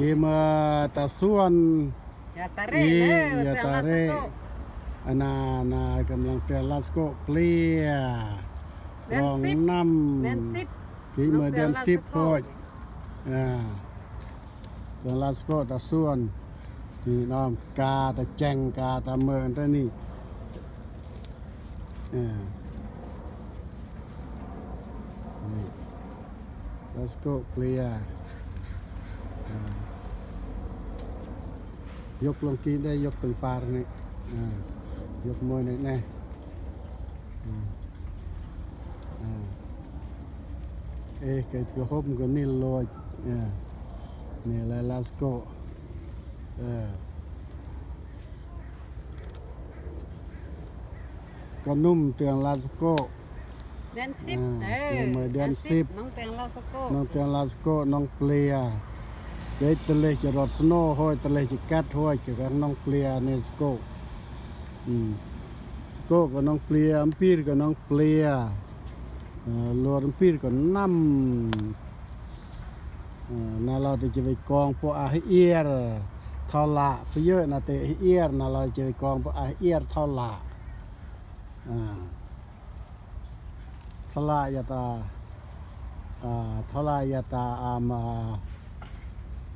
Ki ma ta suan อย่าตะเร่อีเด้ออย่าเตือนตะลาเร่สโกอันนานากำลังเตือนลาสโกเคลียร์เดือนรองสิบน้ำเดือนสิบ Ki ma เดือนสิบโพดดอ่าเดือนลาสโกตะส่วนนี่น้อมกาตะแจงกาตะเมืองตะนี่อ่านี่ลาสโกเคลียร์อ่า ยกลงกีได้ยกตึงปาร์นี่อ่ายกมวยนี่แน่อ่าอ่า Eh, kijk, ik hoop dat niet looit. Ja. Nee, la- let's go. Ja. ก็นุ่มเตือนลาสโกเดือนสิบอ่าเออเมื่อเดือนสิบน้องเตือนลาสโกน้องเตือนลาสโกน้องเปลีย เกิดตเลจะรอสโนห้อยตะเลจะกัดห้อยเกตับน้องเปลียเนสโกอืมสโกกับน้องเปลียอัมพีร์กับน้องเปลียลอดอัมพีร์กับน้ำนาเราจะไปกองพวกอาเอียร์ทอละไปเยอะนะเตเอียร์นาเราจะไปกองพวกอาเอียร์ทอละอ่าทลายตาอ่าทลายตาอามา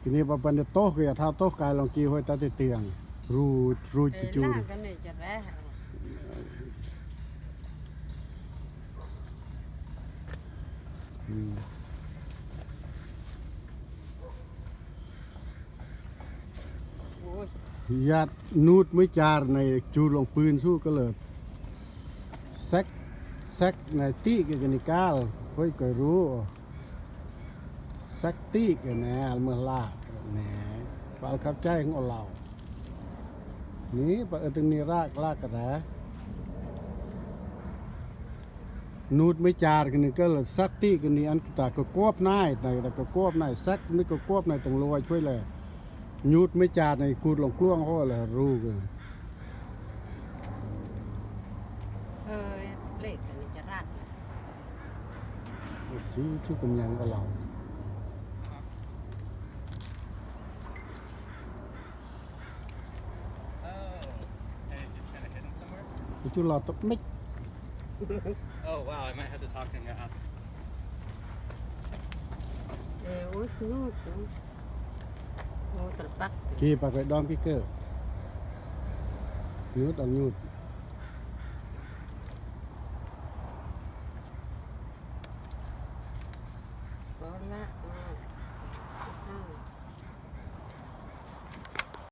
ทีนี้พอเป็นโต๊ะก็อย่าท้าโต๊ะกายลองกี้ห้อยตาติเตียงรูดรูดเอจิอจูล่ากันเนี่ยจะแร่อืมโอ้ยญาตินูดไม่จารในจูลงปืนสู้ก็เลยแซกแซกในตีกันนิกาลค่อยก็รู้แซกตีกันแน่เมื่อลากแน่ปาลขับใจของเรานี่ปะเอตึงนี้รากลากกระแดนูดไม่จารกันนี่ก็เลยซักตีกันนี่อันตาก็ควบนายแต่ก็ควบนายแซกนี่ก็ควบนายตังรวยช่วยเลย nhút mấy cha này cụt lòng kluông ho là ru kìa เออเละกันเนี่ย จะรัด chứ chứ cũng nhang có lòng And it's just kind of hidden somewhere? chú lo tập mic Oh, wow, I might have to talk to him and ask. เออโอ้ยนู่นโอ้ตะปัก kia bà phải đón cái cơ nhút đón nhút 那